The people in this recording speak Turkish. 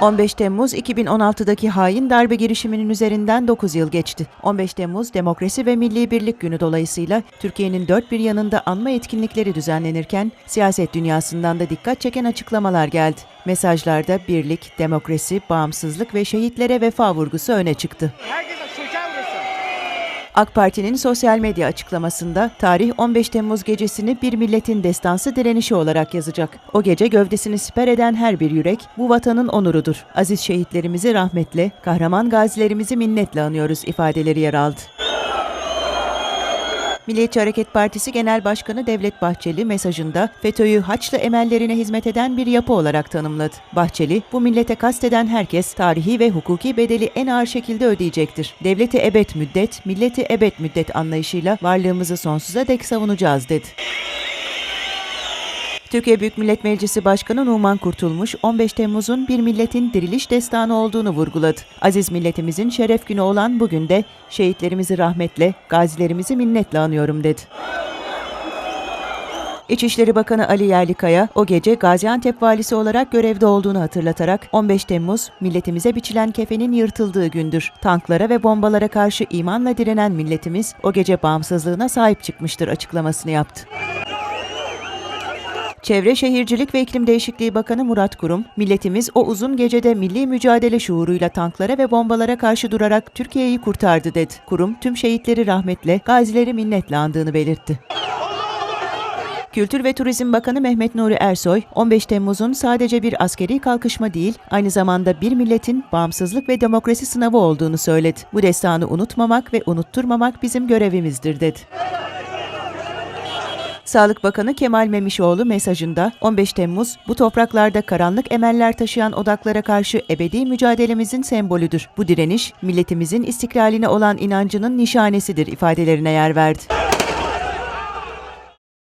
15 Temmuz 2016'daki hain darbe girişiminin üzerinden 9 yıl geçti. 15 Temmuz Demokrasi ve Milli Birlik Günü dolayısıyla Türkiye'nin dört bir yanında anma etkinlikleri düzenlenirken siyaset dünyasından da dikkat çeken açıklamalar geldi. Mesajlarda birlik, demokrasi, bağımsızlık ve şehitlere vefa vurgusu öne çıktı. Mısın? AK Parti'nin sosyal medya açıklamasında tarih 15 Temmuz gecesini bir milletin destansı direnişi olarak yazacak. O gece gövdesini siper eden her bir yürek bu vatanın onurudur. Aziz şehitlerimizi rahmetle, kahraman gazilerimizi minnetle anıyoruz ifadeleri yer aldı. Milliyetçi Hareket Partisi Genel Başkanı Devlet Bahçeli mesajında FETÖ'yü Haçlı emellerine hizmet eden bir yapı olarak tanımladı. Bahçeli, bu millete kasteden herkes tarihi ve hukuki bedeli en ağır şekilde ödeyecektir. Devleti ebed müddet, milleti ebed müddet anlayışıyla varlığımızı sonsuza dek savunacağız dedi. Türkiye Büyük Millet Meclisi Başkanı Numan Kurtulmuş, 15 Temmuz'un bir milletin diriliş destanı olduğunu vurguladı. Aziz milletimizin şeref günü olan bugün de şehitlerimizi rahmetle, gazilerimizi minnetle anıyorum dedi. İçişleri Bakanı Ali Yerlikaya o gece Gaziantep valisi olarak görevde olduğunu hatırlatarak 15 Temmuz milletimize biçilen kefenin yırtıldığı gündür. Tanklara ve bombalara karşı imanla direnen milletimiz o gece bağımsızlığına sahip çıkmıştır açıklamasını yaptı. Çevre Şehircilik ve İklim Değişikliği Bakanı Murat Kurum, milletimiz o uzun gecede milli mücadele şuuruyla tanklara ve bombalara karşı durarak Türkiye'yi kurtardı dedi. Kurum, tüm şehitleri rahmetle, gazileri minnetle andığını belirtti. Kültür ve Turizm Bakanı Mehmet Nuri Ersoy, 15 Temmuz'un sadece bir askeri kalkışma değil, aynı zamanda bir milletin bağımsızlık ve demokrasi sınavı olduğunu söyledi. Bu destanı unutmamak ve unutturmamak bizim görevimizdir dedi. Sağlık Bakanı Kemal Memişoğlu mesajında 15 Temmuz bu topraklarda karanlık emeller taşıyan odaklara karşı ebedi mücadelemizin sembolüdür. Bu direniş milletimizin istiklaline olan inancının nişanesidir ifadelerine yer verdi.